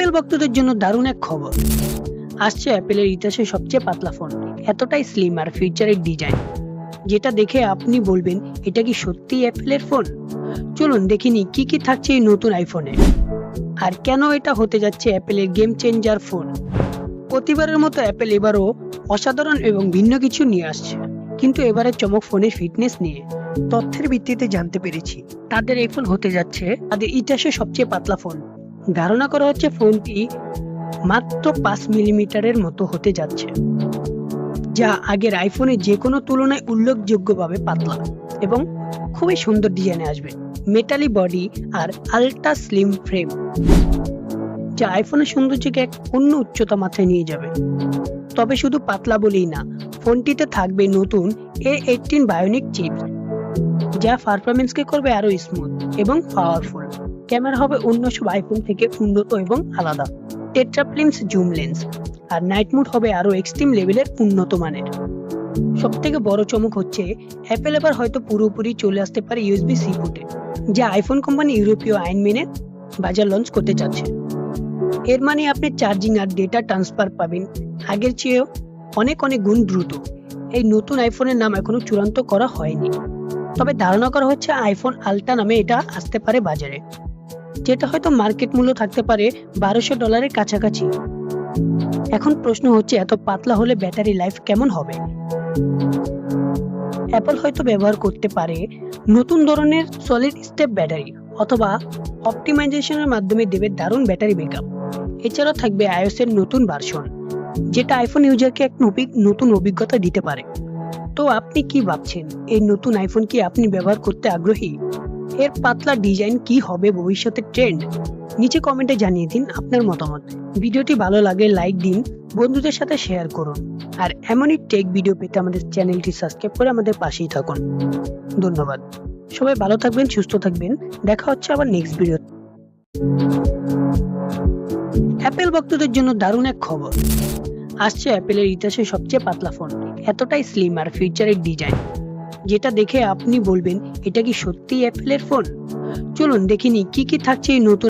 Apple ভক্তদের জন্য দারুণ এক খবর। আসছে অ্যাপেলের ইতিহাসে সবচেয়ে পাতলা ফোন এতটাই স্লিম আর ফিউচারের ডিজাইন যেটা দেখে আপনি বলবেন, এটা কি সত্যি অ্যাপেলের ফোন চলুন দেখিনি কি কি থাকছে এই নতুন আইফোনে আর কেন এটা হতে যাচ্ছে অ্যাপেলের গেম চেঞ্জার ফোন প্রতিবারের মতো অ্যাপেল এবারও অসাধারণ এবং ভিন্ন কিছু নিয়ে আসছে। কিন্তু এবারে চমক ফোনের ফিটনেস নিয়ে। তথ্যের ভিত্তিতে জানতে পেরেছি, তাদের এই ফোন হতে যাচ্ছে তাদের ইতিহাসে সবচেয়ে পাতলা ফোন ধারণা করা হচ্ছে ফোনটি মাত্র পাঁচ মিলিমিটারের মতো হতে যাচ্ছে, যা আগের আইফোনে যে কোনো তুলনায় উল্লেখযোগ্যভাবে পাতলা এবং খুবই সুন্দর ডিজাইনে আসবে। মেটালি বডি আর আলট্রা স্লিম ফ্রেম যা আইফোনের সৌন্দর্যকে এক অন্য উচ্চতা মাথায় নিয়ে যাবে। তবে শুধু পাতলা বলেই না, ফোনটিতে থাকবে নতুন এ এইটিন বায়োনিক চিপ যা পারফরমেন্সকে করবে আরও স্মুথ এবং পাওয়ারফুল ক্যামেরা হবে অন্য সব আইফোন থেকে উন্নত এবং আলাদা। টেট্রাপ্লিমস জুম লেন্স আর নাইট মোড হবে আরও এক্সট্রিম লেভেলের উন্নত মানের। সব থেকে বড় চমক হচ্ছে অ্যাপেল এবার হয়তো পুরোপুরি চলে আসতে পারে ইউএসবি সি পোর্টে যা আইফোন কোম্পানি ইউরোপীয় আইন মেনে বাজার লঞ্চ করতে চাচ্ছে। এর মানে আপনি চার্জিং আর ডেটা ট্রান্সফার পাবেন। আগের চেয়েও অনেক অনেক গুণ দ্রুত। এই নতুন আইফোনের নাম এখনও চূড়ান্ত করা হয়নি। তবে ধারণা করা হচ্ছে আইফোন আলটা নামে এটা আসতে পারে বাজারে। যেটা হয়তো মার্কেট মূল্য থাকতে পারে বারোশো ডলারের কাছাকাছি। এখন প্রশ্ন হচ্ছে, এত পাতলা হলে ব্যাটারি লাইফ কেমন হবে? অ্যাপল হয়তো ব্যবহার করতে পারে নতুন ধরনের সলিড স্টেপ ব্যাটারি অথবা অপটিমাইজেশনের মাধ্যমে দেবে দারুণ ব্যাটারি ব্যাকআপ এছাড়াও থাকবে আইওএস এর নতুন ভার্সন যেটা আইফোন ইউজারকে এক নতুন অভিজ্ঞতা দিতে পারে। তো আপনি কি ভাবছেন? এই নতুন আইফোন কি আপনি ব্যবহার করতে আগ্রহী? এর পাতলা ডিজাইন কি হবে ভবিষ্যতের ট্রেন্ড? নিচে কমেন্টে জানিয়ে দিন আপনার মতামত। ভিডিওটি ভালো লাগে, লাইক দিন, বন্ধুদের সাথে শেয়ার করুন। আর এমনই টেক ভিডিও পেতে আমাদের চ্যানেলটি সাবস্ক্রাইব করে আমাদের পাশেই থাকুন। ধন্যবাদ। সবাই ভালো থাকবেন, সুস্থ থাকবেন। দেখা হচ্ছে আবার নেক্সট ভিডিও অ্যাপেল ভক্তদের জন্য দারুণ এক খবর। আসছে অ্যাপেলের ইতিহাসে সবচেয়ে পাতলা ফোন এতটাই স্লিম আর ফিউচারের ডিজাইন যেটা দেখে আপনি বলবেন, এটা কি সত্যি অ্যাপেলের ফোন চলুন দেখিনি কি কি থাকছে এই নতুন